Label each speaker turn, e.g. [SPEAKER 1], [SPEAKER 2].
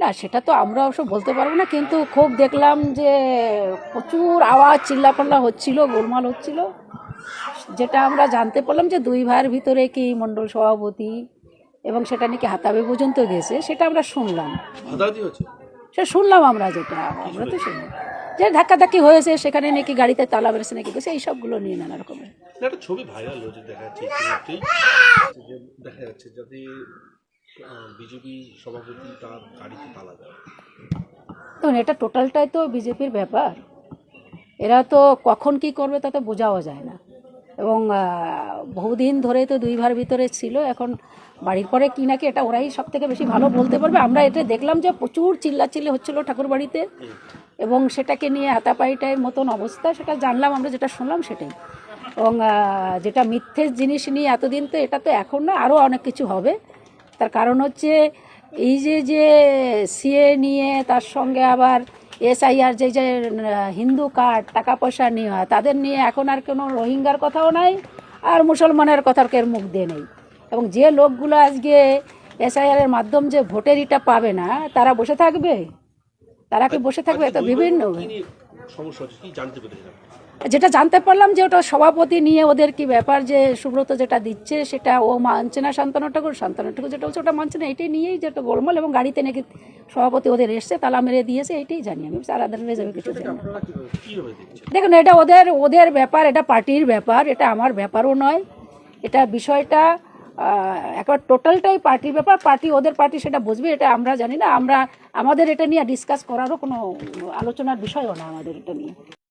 [SPEAKER 1] না সেটা তো আমরা অবশ্য বলতে পারব না কিন্তু খুব দেখলাম যে প্রচুর আওয়াজ চিল্লাপাল্লা হচ্ছিল গোলমাল হচ্ছিল। যেটা আমরা জানতে পারলাম যে দুই ভাইয়ের ভিতরে কি মণ্ডল সভাপতি এবং সেটা নাকি হাতাবে পর্যন্ত গেছে সেটা আমরা শুনলাম। সে শুনলাম আমরা যেটা আমরা তো শুনলাম যে ধাক্কাধাক্কি হয়েছে সেখানে নাকি গাড়িতে তালা বেড়েছে নাকি গেছে এই সবগুলো নিয়ে নানা রকমের।
[SPEAKER 2] ছবি ভাইরাল হয়েছে দেখা যাচ্ছে দেখা যাচ্ছে যাতে বিজেপি সভাপতি তার গাড়িতে তালা দেয়।
[SPEAKER 1] দেখুন, এটা টোটালটাই তো বিজেপির ব্যাপার। এরা তো কখন কি করবে তা তো বোঝাও যায় না। এবং বহুদিন ধরে তো দুই ভার ভিতরে ছিল, এখন বাড়ির পরে কি নাকি এটা ওরাই সব থেকে বেশি ভালো বলতে পারবে। আমরা এটা দেখলাম যে প্রচুর চিল্লাচিল্লি হচ্ছিল ঠাকুর বাড়িতে। এবং সেটাকে নিয়ে হাতাপাইটার মতন অবস্থা, সেটা জানলাম, আমরা যেটা শুনলাম সেটাই। এবং যেটা মিথ্যে জিনিস নিয়ে এতদিন তো এটা তো এখন না, আরও অনেক কিছু হবে। তার কারণ হচ্ছে এই যে যে সিএ নিয়ে তার সঙ্গে আবার এসআইআর যে যে হিন্দু কার্ড টাকা পয়সা নিয়ে হয় তাদের নিয়ে এখন আর কোনো রোহিঙ্গার কথাও নাই আর মুসলমানের কথার কেউ মুখ দিয়ে নেই। এবং যে লোকগুলো আজকে এসআইআর এর মাধ্যম যে ভোটের ইটা পাবে না তারা বসে থাকবে? তারা কি বসে থাকবে? তো বিভিন্ন
[SPEAKER 2] কি নিয়ে সমস্যা হচ্ছে কি জানতে পেরেছিলাম
[SPEAKER 1] যেটা জানতে পারলাম যে ওটা সভাপতি নিয়ে ওদের কি ব্যাপার যে সুব্রত যেটা দিচ্ছে সেটা ও মানছে না শান্তনু ঠাকুর শান্তনু ঠাকুর যেটা হচ্ছে ওটা মানছে না এটাই নিয়েই যেটা গোলমাল এবং গাড়িতে নাকি সভাপতি ওদের এসছে তালা মেরে দিয়েছে এটাই জানি আমি আর আদারওয়াইজ আমি কিছু জানি দেখুন এটা ওদের ওদের ব্যাপার এটা পার্টির ব্যাপার এটা আমার ব্যাপারও নয় এটা বিষয়টা একবার টোটালটাই পার্টির ব্যাপার, পার্টি ওদের পার্টি সেটা বুঝবে, এটা আমরা জানি না। আমরা, আমাদের এটা নিয়ে ডিসকাস করারও কোনো আলোচনার বিষয়ও না আমাদের এটা নিয়ে।